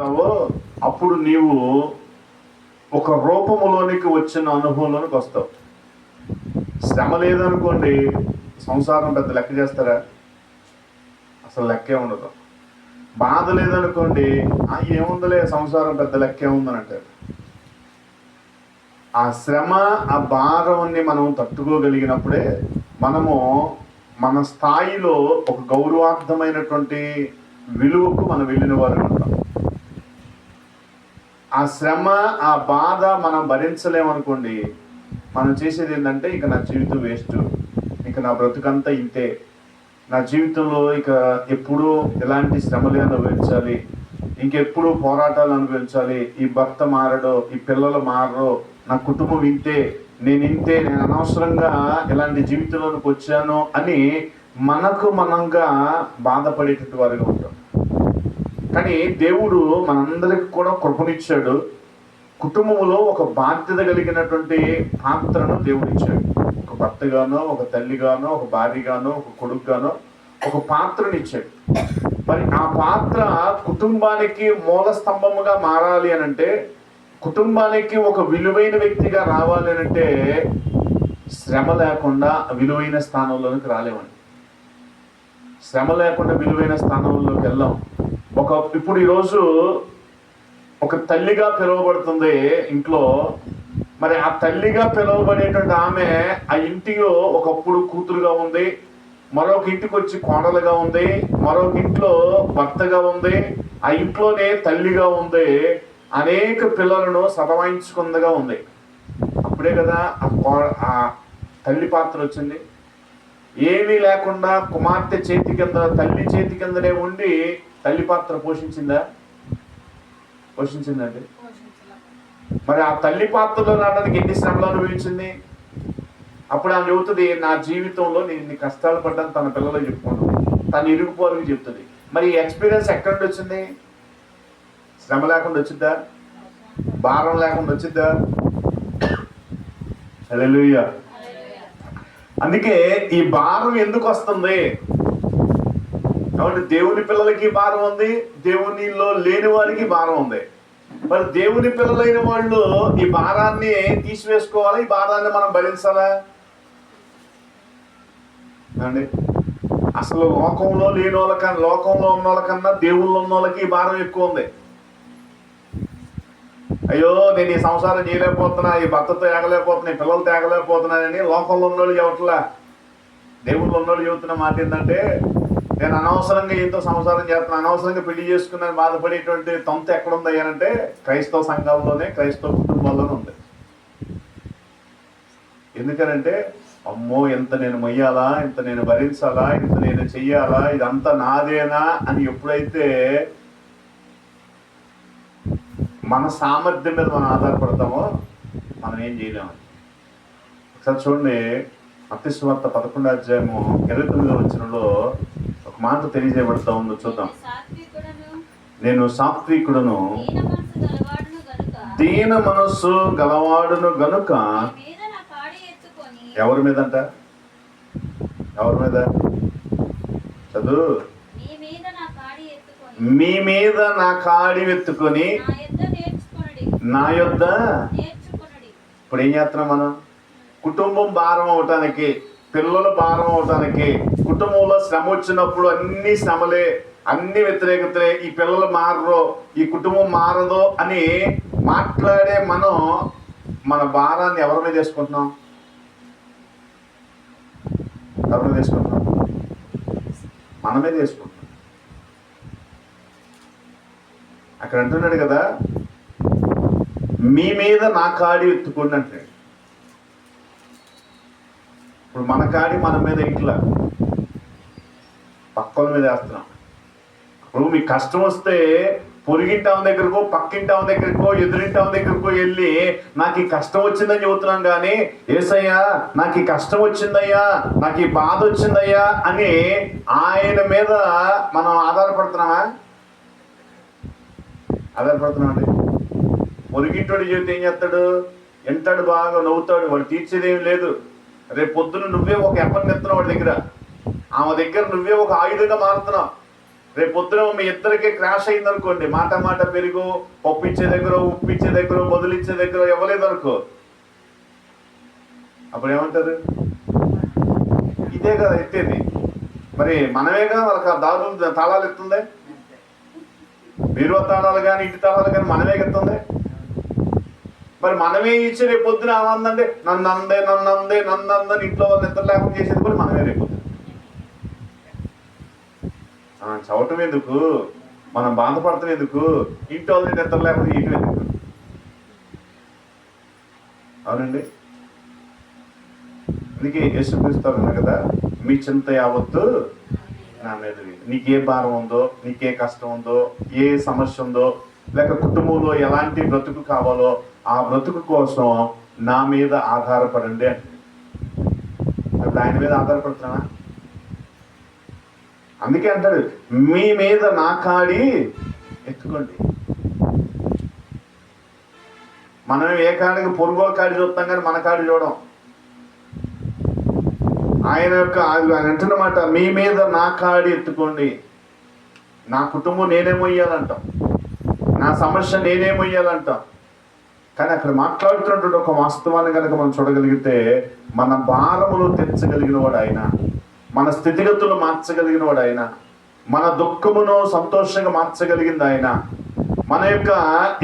వస్తావో అప్పుడు నీవు ఒక రూపములోనికి వచ్చిన అనుభవంలోనికి వస్తావు. శ్రమ లేదనుకోండి సంసారం పెద్ద లెక్క చేస్తారా? అసలు లెక్కే ఉండదు. బాధ లేదనుకోండి "ఆ, ఏముందిలే సంసారం పెద్ద లెక్కే ఉందని అంటారు ఆ శ్రమ ఆ భారాన్ని మనం తట్టుకోగలిగినప్పుడే మనము మన స్థాయిలో ఒక గౌరవార్థమైనటువంటి విలువకు మనం వెళ్ళిన వారు ఉంటాం. ఆ శ్రమ ఆ బాధ మనం భరించలేమనుకోండి మనం చేసేది ఏంటంటే ఇక నా జీవితం వేస్ట్ ఇక నా బ్రతుకంతా ఇంతే. నా జీవితంలో ఇక ఎప్పుడూ ఎలాంటి శ్రమలు అనుభవించాలి ఇంకెప్పుడు పోరాటాలు అనుభవించాలి ఈ భర్త మారడు ఈ పిల్లలు మారరు నా కుటుంబం ఇంతే నేను ఇంతే నేను అనవసరంగా ఇలాంటి జీవితంలోకి వచ్చాను అని మనకు మనంగా బాధపడేటట్టు వారిగా ఉంటాం కానీ దేవుడు మనందరికి కూడా కృపనిచ్చాడు. కుటుంబంలో ఒక బాధ్యత కలిగినటువంటి పాత్రను దేవుడిచ్చాడు. ఒక భర్తగానో ఒక తల్లిగానో ఒక భార్యగానో ఒక కొడుకుగానో ఒక పాత్రనిచ్చాడు. మరి ఆ పాత్ర కుటుంబానికి మూల స్తంభముగా మారాలి అని అంటే కుటుంబానికి ఒక విలువైన వ్యక్తిగా రావాలి అని అంటే శ్రమ లేకుండా విలువైన స్థానంలోనికి రాలేమని శ్రమ లేకుండా విలువైన స్థానంలోకి వెళ్ళాం. ఒక ఇప్పుడు ఈరోజు ఒక తల్లిగా పిలువబడుతుంది ఇంట్లో. మరి ఆ తల్లిగా పిలువబడేటువంటి ఆమె ఆ ఇంటిలో ఒకప్పుడు కూతురుగా ఉంది మరొక ఇంటికి వచ్చి కోడలుగా ఉంది మరొక ఇంట్లో భర్తగా ఉంది ఆ ఇంట్లోనే తల్లిగా ఉంది అనేక పిల్లలను సతమాయించుకుందగా ఉంది. అప్పుడే కదా ఆ కో ఆ తల్లి పాత్ర వచ్చింది. ఏమీ లేకుండా కుమార్తె చేతి కింద తల్లి చేతి కిందనే ఉండి తల్లి పాత్ర పోషించిందా? పోషించిందండి మరి ఆ తల్లి పాత్రలో రావడానికి ఎన్ని శ్రమలు అనుభవించింది అప్పుడు ఆమె చెబుతుంది నా జీవితంలో నేను ఇన్ని కష్టాలు పడ్డాను తన పిల్లలు చెప్పుకుంటుంది తన ఇరుగుపోరుకు చెప్తుంది మరి ఈ ఎక్స్పీరియన్స్ ఎక్కడి నుండి వచ్చింది? శ్రమ లేకుండా వచ్చిద్దా భారం లేకుండా వచ్చిద్దా హల్లెలూయా. అందుకే ఈ భారం ఎందుకు వస్తుంది? కాబట్టి దేవుని పిల్లలకి భారం ఉంది దేవునిలో లేని వారికి భారం ఉంది. మరి దేవుని పిల్లలైన వాళ్ళు ఈ భారాన్ని తీసివేసుకోవాలా ఈ భారాన్ని మనం భరించాలా? అండి అసలు లోకంలో లేని వాళ్ళకన్నా లోకంలో ఉన్న వాళ్ళకన్నా దేవుళ్ళు ఉన్న వాళ్ళకి ఈ భారం ఎక్కువ ఉంది. అయ్యో నేను ఈ సంసారం చేయలేకపోతున్నా ఈ భర్తతో ఏగలేకపోతున్నా ఈ పిల్లలతో ఏగలేకపోతున్నానని లోకంలో ఉన్నోళ్ళు ఎవట్లా దేవుళ్ళు ఉన్నోళ్ళు చెబుతున్న మాట ఏంటంటే నేను అనవసరంగా ఏంతో సంసారం చేస్తున్నాను అనవసరంగా పెళ్ళి చేసుకున్నాను బాధపడేటువంటి తొంత ఎక్కడుంది అంటే క్రైస్తవ సంఘాల్లోనే క్రైస్తవ కుటుంబాల్లోనే ఉంది. ఎందుకనంటే అమ్మో ఎంత నేను మొయ్యాలా ఇంత నేను భరించాలా ఇంత నేను చెయ్యాలా ఇదంతా నాదేనా అని ఎప్పుడైతే మన సామర్థ్యం మీద మనం ఆధారపడతామో మనం ఏం చేయలేము ఒకసారి చూడండి అత్యస్వార్త పదకొండో అధ్యాయము ఇరవై తొమ్మిదో వచ్చినలో ఒక మాట తెలియజేయబడతా ఉందో చూద్దాం. నేను సాత్వికుడను దీన మనస్సు గలవాడును గనుక, ఎవరి మీద అంట ఎవరి మీద? చదువు. మీ మీద నా కాడి ఎత్తుకొని, మీ మీద నా కాడి నా యొద్ద? ఇప్పుడు ఏం చేస్తున్నాం మనం? కుటుంబం భారం అవటానికి పిల్లలు భారం అవటానికి కుటుంబంలో శ్రమ వచ్చినప్పుడు అన్ని శ్రమలే అన్ని వ్యతిరేకతలే ఈ పిల్లలు మారరు ఈ కుటుంబం మారదు అని మాట్లాడే మనం మన భారాన్ని ఎవరి మీద వేసుకుంటున్నాం? ఎవరి మీద వేసుకుంటున్నాం? మన మీద వేసుకుంటున్నాం. అక్కడ అంటున్నాడు కదా మీ మీద నా కాడి ఎత్తుకోండి అంటాడు. ఇప్పుడు మన కాడి మన మీద ఇట్లా పక్కల మీద వేస్తున్నాం. ఇప్పుడు మీకు కష్టం వస్తే పొరిగింటి దగ్గరకో పక్కింటి ఆమె దగ్గరకో ఎదురింటి ఆమె దగ్గరకో వెళ్ళి నాకు ఈ కష్టం వచ్చిందని చెబుతున్నాం కానీ ఏసయ్యా నాకు ఈ కష్టం వచ్చిందయ్యా నాకు ఈ బాధ వచ్చిందయ్యా అని ఆయన మీద మనం ఆధారపడుతున్నామా? ఆధారపడుతున్నామండి పొరిగింటోడు చెబితే ఏం చేస్తాడు? ఎంతడు బాగా నవ్వుతాడు. వాడు తీర్చేదేం లేదు. రేపు పొద్దున నువ్వే ఒక ఎప్పని ఎత్తున్నావు వాడి దగ్గర. ఆమె దగ్గర నువ్వే ఒక ఆయుధంగా మారుతున్నావు. రేపు పొద్దున మీ ఇద్దరికి క్రాష్ అయిందనుకోండి. మాట మాట పెరుగు పప్పు ఇచ్చే దగ్గర ఉప్పిచ్చే దగ్గర బదులిచ్చే దగ్గర ఇవ్వలేదు అనుకో అప్పుడు ఏమంటారు? ఇదే కదా ఎత్తేది. మరి మనమేగా వాళ్ళకి ఆ దారులు తాళాలు ఎత్తుంది బీరువా తాళాలు కానీ ఇంటి తాళాలు కానీ మనమే ఎత్తుందే మరి మనమే ఇచ్చి రేపు పొద్దున ఆనందంటే నన్ను అందే నన్ను అందే నన్ను అందని ఇంట్లో వాళ్ళు నిద్ర లేకుండా చేసేది కూడా మనమే రేపు చవటం ఎందుకు? మనం బాధపడతాం ఎందుకు? ఇంటి వాళ్ళని నిద్ర లేకుండా ఇటు ఎందుకు? అవునండి. అందుకే యేసుక్రీస్తారు కదా మీ చింత యావత్తు నా మీద నీకే భారం ఉందో నీకే కష్టం ఉందో ఏ సమస్య ఉందో లేక కుటుంబంలో ఎలాంటి బ్రతుకు కావాలో ఆ బ్రతుకు కోసం నా మీద ఆధారపడండి అంటే. ఆయన మీద ఆధారపడుతున్నా? అందుకే అంటాడు మీ మీద నా కాడి ఎత్తుకోండి. మనం ఏ కాడికి పొరుగో కాడి చూస్తాం కానీ మన కాడి చూడం. ఆయన యొక్క ఆయన అంటున్నమాట మీ మీద నా కాడి ఎత్తుకోండి. నా కుటుంబం నేనేమో ఇయ్యాలంటాం. నా సమస్య నేనేమో ఇయ్యాలంటాం. కానీ అక్కడ మాట్లాడుతున్నటువంటి ఒక వాస్తవాన్ని కనుక మనం చూడగలిగితే మన భారములు తెచ్చగలిగిన వాడు ఆయన మన స్థితిగతులు మార్చగలిగిన వాడు ఆయన మన దుఃఖమును సంతోషంగా మార్చగలిగింది ఆయన మన యొక్క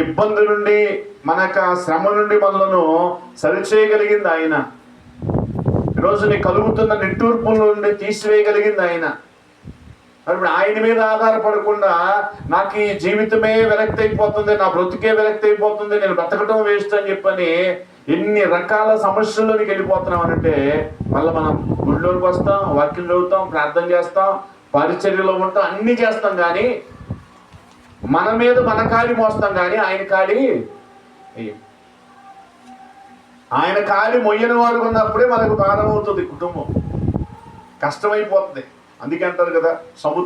ఇబ్బంది నుండి మన యొక్క శ్రమ నుండి మనలను సరిచేయగలిగింది ఆయన ఈరోజు నీ కలుగుతున్న నిట్టూర్పుల నుండి తీసివేయగలిగింది ఆయన మరి ఆయన మీద ఆధారపడకుండా నాకు ఈ జీవితమే విరక్తి అయిపోతుంది నా బ్రతుకే విరక్తి అయిపోతుంది నేను బ్రతకటం వేస్ట్ అని చెప్పని ఎన్ని రకాల సమస్యల్లోనికి వెళ్ళిపోతున్నాం అంటే మళ్ళీ మనం గుడిలోకి వస్తాం వాక్యం చదువుతాం ప్రార్థన చేస్తాం పరిచర్యలో ఉంటాం అన్ని చేస్తాం కానీ మన మీద మన కాడి మోస్తాం కానీ ఆయన కాడి ఆయన కాడి మొయ్యని వారు ఉన్నప్పుడే మనకు భారం అవుతుంది కుటుంబం. కష్టమైపోతుంది. అందుకే అంటారు కదా సముద్ర